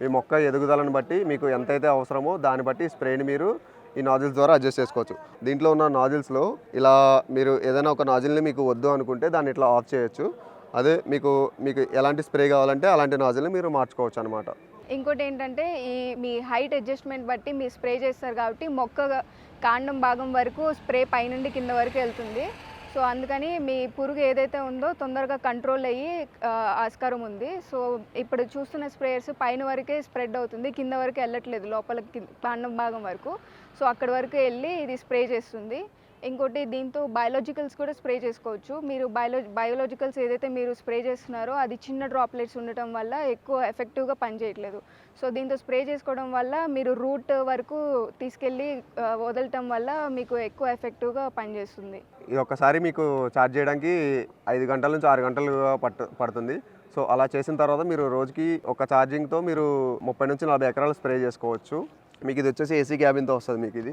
మీ మొక్క ఎదుగుదలను బట్టి మీకు ఎంతైతే అవసరమో దాన్ని బట్టి స్ప్రేని మీరు ఈ నాజిల్స్ ద్వారా అడ్జస్ట్ చేసుకోవచ్చు. దీంట్లో ఉన్న నాజిల్స్లో ఇలా మీరు ఏదైనా ఒక నాజిల్ని మీకు వద్దు అనుకుంటే దాన్ని ఇట్లా ఆఫ్ చేయొచ్చు. అదే మీకు మీకు ఎలాంటి స్ప్రే కావాలంటే అలాంటి నాజిల్ని మీరు మార్చుకోవచ్చు అనమాట ఇంకోటి ఏంటంటే ఈ మీ హైట్ అడ్జస్ట్మెంట్ బట్టి మీరు స్ప్రే చేస్తారు కాబట్టి మొక్క కాండం భాగం వరకు స్ప్రే పైనుండి కింద వరకు వెళ్తుంది. సో అందుకని మీ పురుగు ఏదైతే ఉందో తొందరగా కంట్రోల్ అయ్యి ఆస్కారం ఉంది. సో ఇప్పుడు చూస్తున్న స్ప్రేయర్స్ పైన వరకే స్ప్రెడ్ అవుతుంది. కింద వరకు వెళ్ళట్లేదు. లోపల కి- భాగం వరకు. సో అక్కడి వరకు వెళ్ళి ఇది స్ప్రే చేస్తుంది. ఇంకోటి దీంతో బయాలజికల్స్ కూడా స్ప్రే చేసుకోవచ్చు. మీరు బయోలో బయోలాజికల్స్ ఏదైతే మీరు స్ప్రే చేస్తున్నారో అది చిన్న డ్రాప్లెట్స్ ఉండటం వల్ల ఎక్కువ ఎఫెక్టివ్గా పనిచేయట్లేదు. సో దీంతో స్ప్రే చేసుకోవడం వల్ల మీరు రూట్ వరకు తీసుకెళ్ళి వదలటం వల్ల మీకు ఎక్కువ ఎఫెక్టివ్గా పనిచేస్తుంది. ఇది ఒక్కసారి మీకు ఛార్జ్ చేయడానికి ఐదు గంటల నుంచి ఆరు గంటలు పట్టు పడుతుంది. సో అలా చేసిన తర్వాత మీరు రోజుకి ఒక ఛార్జింగ్తో మీరు ముప్పై నుంచి నలభై ఎకరాలు స్ప్రే చేసుకోవచ్చు. మీకు ఇది వచ్చేసి ఏసీ క్యాబిన్తో వస్తుంది మీకు ఇది.